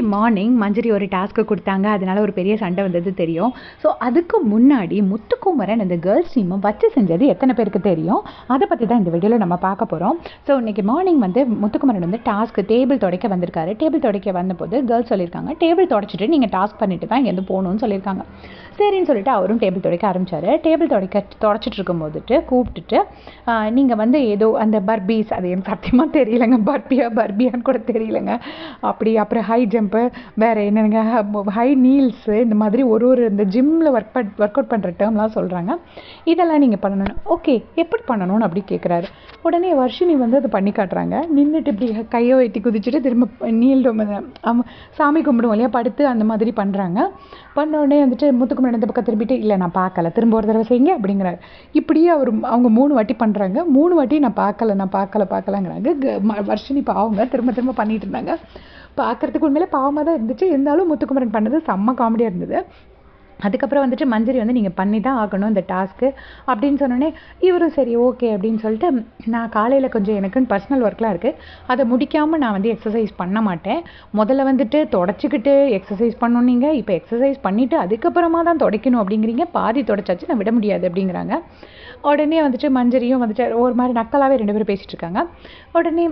அன்னைக்கு மார்னிங் மஞ்சரி ஒரு டாஸ்க்கு கொடுத்தாங்க. அதனால ஒரு பெரிய சண்டை வந்தது தெரியும். ஸோ அதுக்கு முன்னாடி முத்துக்குமரன் அந்த கேர்ள்ஸ் டீமை வச்சு செஞ்சது எத்தனை பேருக்கு தெரியும்? அதை பற்றி தான் இந்த வீடியோவில் நம்ம பார்க்க போகிறோம் ஸோ இன்னைக்கு மார்னிங் வந்து முத்துக்குமரன் வந்து டாஸ்க்கு டேபிள் துடைக்க வந்திருக்காரு. டேபிள் துடைக்க வந்தபோது கேர்ள்ஸ் சொல்லியிருக்காங்க டேபிள் துடைச்சிட்டு நீங்கள் டாஸ்க் பண்ணிட்டு தான் இங்கேருந்து போகணும்னு சொல்லியிருக்காங்க. சரின்னு சொல்லிட்டு அவரும் டேபிள் துடைக்க ஆரம்பிச்சாரு. டேபிள் துடைக்க துடைச்சிட்டு இருக்கும் போதுட்டு கூப்பிட்டுட்டு நீங்கள் வந்து ஏதோ அந்த பர்பீஸ் அது எனக்கு சத்தியமாக தெரியலங்க. பர்பியா பர்பியான்னு கூட தெரியலங்க. அப்படி அப்புறம் ஹை ஜம்ப் ஜம்ப்பு வேறு என்னங்க ஹை நீல்ஸு இந்த மாதிரி ஒரு ஒரு இந்த ஜிம்மில் ஒர்க் பண் ஒர்க் அவுட் பண்ணுற டேர்ம்லாம் சொல்கிறாங்க இதெல்லாம் நீங்கள் பண்ணணும். ஓகே எப்படி பண்ணணும்னு அப்படி கேட்குறாரு உடனே வர்ஷினி வந்து அதை பண்ணி காட்டுறாங்க. நின்றுட்டு இப்படி கையை வெட்டி குதிச்சுட்டு திரும்ப நீல்டும் சாமி கும்பிடுவோம் இல்லையா படுத்து அந்த மாதிரி பண்ணுறாங்க பண்ண உடனே வந்துட்டு முத்துக்குமரன் இந்த பக்கம் திரும்பிட்டு இல்லை நான் பார்க்கல. திரும்ப ஒரு தடவை செய்யுங்க அப்படிங்கிறாரு. இப்படியே அவர் அவங்க மூணு வாட்டி பண்ணுறாங்க மூணு வாட்டி நான் பார்க்கல நான் பார்க்கல பார்க்கலங்கிறாங்க. வர்ஷினி பாவங்க திரும்ப திரும்ப பண்ணிட்டு இருந்தாங்க. பார்க்குறதுக்கு உண்மையிலே பாவமாக தான் இருந்துச்சு. இருந்தாலும் முத்துக்குமரன் பண்ணது செம்ம காமெடியாக இருந்தது. அதுக்கப்புறம் வந்துட்டு மஞ்சரி வந்து நீங்கள் பண்ணி தான் ஆகணும் இந்த டாஸ்க்கு அப்படின்னு சொன்னோடனே இவரும் சரி ஓகே அப்படின்னு சொல்லிட்டு நான் காலையில் கொஞ்சம் எனக்குன்னு பர்சனல் ஒர்க்லாம் இருக்குது அதை முடிக்காமல் நான் வந்து எக்ஸசைஸ் பண்ண மாட்டேன். முதல்ல வந்துட்டு தொடச்சிக்கிட்டு எக்ஸசைஸ் பண்ணணுன்னீங்க இப்போ எக்ஸசைஸ் பண்ணிவிட்டு அதுக்கப்புறமா தான் துடைக்கணும் அப்படிங்கிறீங்க. பாதி தொடச்சாச்சு நான் விட முடியாது அப்படிங்கிறாங்க. உடனே வந்துட்டு மஞ்சரியும் வந்துட்டு ஒரு மாதிரி நக்கலாகவே ரெண்டு பேரும் பேசிகிட்டு இருக்காங்க. உடனே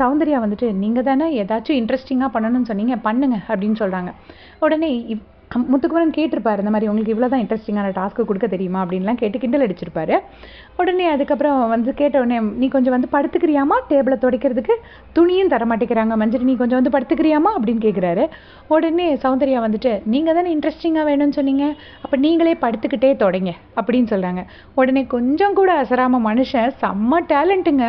சௌந்தர்யா வந்துட்டு நீங்கள் தானே ஏதாச்சும் இன்ட்ரெஸ்டிங்காக பண்ணணும்னு சொன்னீங்க பண்ணுங்க அப்படின்னு சொல்கிறாங்க உடனே இப் முத்துக்குமரன் கேட்டிருப்பார் இந்த மாதிரி உங்களுக்கு இவ்வளோ தான் இன்ட்ரெஸ்டிங்கான டாஸ்க்கு கொடுக்க தெரியுமா அப்படின்லாம் கேட்டு கிண்டல் அடிச்சிருப்பாரு. உடனே அதுக்கப்புறம் வந்து கேட்ட உடனே நீ கொஞ்சம் வந்து படுத்துக்கிறியாமா? டேபிளை துடைக்கிறதுக்கு துணியும் தர மாட்டேங்கிறாங்க மஞ்சள் நீ கொஞ்சம் வந்து படுத்துக்கிறியாமா? அப்படின்னு கேட்குறாரு உடனே சௌந்தர்யா வந்துட்டு நீங்கள் தானே இன்ட்ரெஸ்டிங்காக வேணும்னு சொன்னீங்க. அப்போ நீங்களே படுத்துக்கிட்டே தொடங்க அப்படின்னு சொல்கிறாங்க உடனே கொஞ்சம் கூட அசராமல் மனுஷன் செம்ம டேலண்ட்டுங்க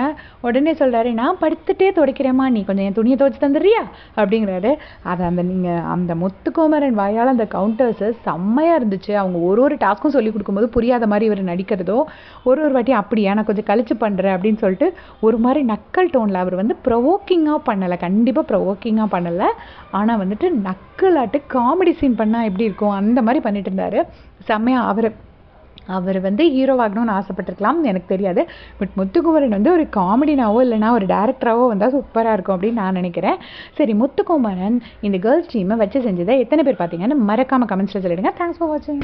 உடனே சொல்கிறாரு நான் படுத்துட்டே துடைக்கிறேம்மா. நீ கொஞ்சம் என் துணியை துவைச்சி தந்துடுறியா? அப்படிங்கிறாரு. அதை அந்த நீங்கள் அந்த முத்துக்குமரன் வாயால் அந்த கவுண்டர்ஸு செம்மையாக இருந்துச்சு. அவங்க ஒரு ஒரு டாஸ்க்கும் சொல்லி கொடுக்கும்போது புரியாத மாதிரி இவர் நடிக்கிறதோ ஒரு ஒரு வாட்டி அப்படியா நான் கொஞ்சம் கழிச்சு பண்ணுறேன் அப்படின்னு சொல்லிட்டு ஒரு மாதிரி நக்கல் டோனில் அவர் வந்து ப்ரொவோக்கிங்காக பண்ணலை. கண்டிப்பாக ப்ரொவோக்கிங்காக பண்ணலை. ஆனால் வந்துட்டு நக்கலாட்டு காமெடி சீன் பண்ணால் எப்படி இருக்கும்? அந்த மாதிரி பண்ணிட்டு இருந்தார். செம்மையாக அவர். அவர் வந்து ஹீரோவாகணும்னு ஆசைப்பட்டிருக்கலாம் எனக்கு தெரியாது. பட் முத்துக்குமரன் வந்து ஒரு காமெடினாவோ இல்லைனா ஒரு டேரக்டராகவோ வந்தால் சூப்பராக இருக்கும் அப்படின்னு நான் நினைக்கிறேன். சரி முத்துக்குமரன் இந்த கேர்ள்ஸ் டீமை வச்சு செஞ்சதை எத்தனை பேர் பார்த்தீங்கன்னு மறக்காமல் கமெண்ட்ஸில் சொல்லிடுங்க. தேங்க்ஸ் ஃபார் வாட்சிங்